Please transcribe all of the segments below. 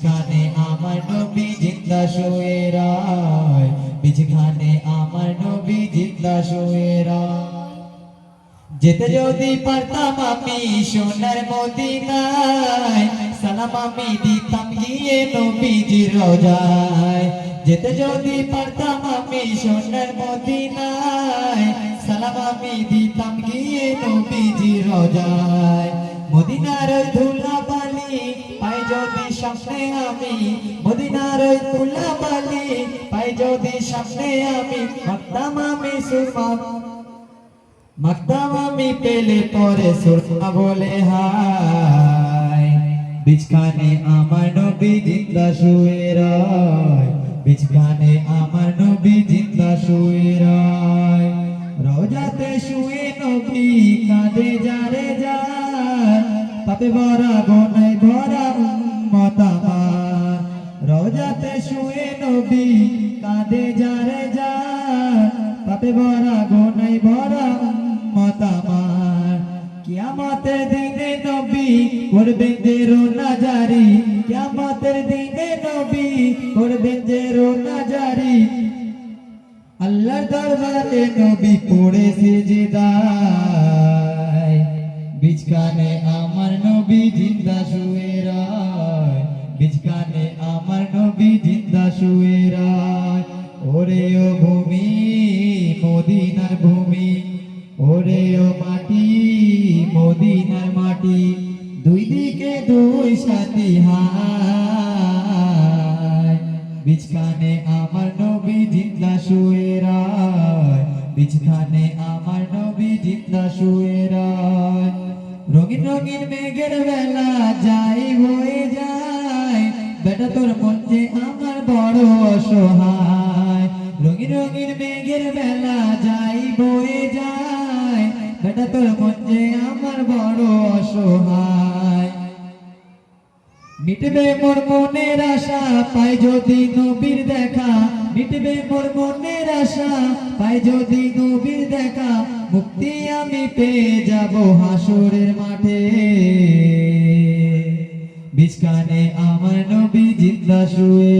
বিচখানে আমার নবী জিন্দা শুয়ে রায়। বিচখানে আমার নবী জিন্দা শুয়ে যেতে যদি পারতাম আমি সোনার মদিনায়, সালাম আমি দিতাম গিয়ে নবীজির রোজায়। যেতে যদি পারতাম আমি সোনার মদিনায়, সালাম আমি দিতাম গিয়ে নবীজির রোজায়। মদিনার ধুলা সামনে আমি মদিনার ধুলা বালি পাই যদি সামনে আমি মাকতাম আমি সুরমা মাকতাম আমি পেলে পরে সুরমা বলে হাই বিচখানে আমার নবী জিন্দা শুয়ে রয় বিচখানে আমার নবী জিন্দা শুয়ে রয়। রোজাতে শুয়ে নবী কাঁদে যারে যায় পাপে ভরা গনাই ভরা পাপে ভরা গনাই ভরা উম্মত আমার। কিয়ামতের দিনে নবী করবেন যে রোনা জারি। কিয়ামতের দিনে নবী করবেন যে রোনা জারি। আল্লাহর দরবারে নবী পড়েছে যে দায়। বিচকানে আমার নবী জিন্দা শুয়ে রায়। বিচকানে আমার নবী জিন্দা শুয়ে রায়। ওরে ও ভূমি মদিনার ভূমি, ওরে ও মাটি, মদিনার মাটি, দুই দিকে দুই সাথী হায়। বিচখানে আমার নবী জিন্দা শুয়ে রায় বিচখানে আমার নবী জিন্দা শুয়ে রায়। রঙিন রঙিন মেঘের বেলা যাই হয়ে যায়, বেটা তোর মন যে আমার বড় অসহায়। রঙিন রঙিন মেঘের বেলা যাই, বয়ে যায়। বেটা তোর যে আমার বড় অসহায়। মিটবে মোর মনের আশা, পাই যদি নবীর দেখা। মিটবে মোর মনের আশা, পাই যদি নবীর দেখা। মুক্তি আমি পেয়ে যাব হাসরের মাঠে। বিচখানে আমার নবী জিন্দা শুয়ে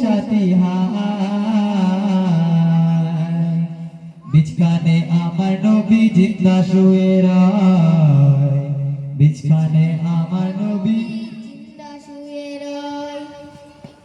সাথী বিচখানে আমার নবী জিন্দা শুয়ে রায় বিচখানে